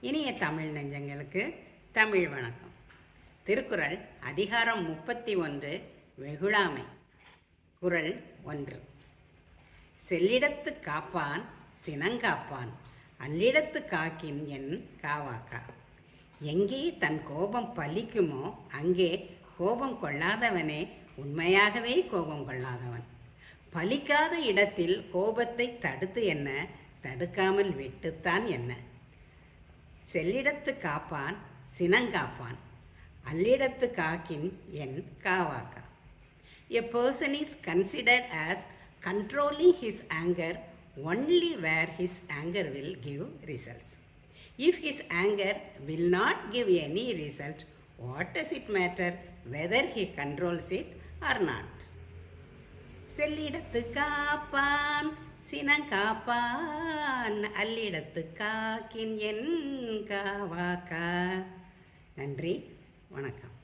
இனிய தமிழ் நெஞ்சங்களுக்கு தமிழ் வணக்கம். திருக்குறள் அதிகாரம் முப்பத்தி ஒன்று வெகுளாமை. குறள் ஒன்று. செல்லிடத்து காப்பான் சினங்காப்பான். அல்லிடத்து காக்கின் என் காவாக்கா. எங்கே தன் கோபம் பலிக்குமோ அங்கே கோபம் கொள்ளாதவனே உண்மையாகவே கோபம் கொள்ளாதவன். பலிக்காத இடத்தில் கோபத்தை தடுத்து என்ன? தடுக்காமல் விட்டுத்தான் என்ன? செல்லிடத்து காப்பான் சினங்காப்பான் அல்லிடத்து காக்கின் என் காவாக்கா A person is considered as controlling his anger only where his anger will give results. If his anger will not give any result, what does it matter whether he controls it or not? செல்லிடத்து காப்பான் சினங்காப்பான் அல்லிடத்து காக்கின் என் காவாக்கா. நன்றி வணக்கம்.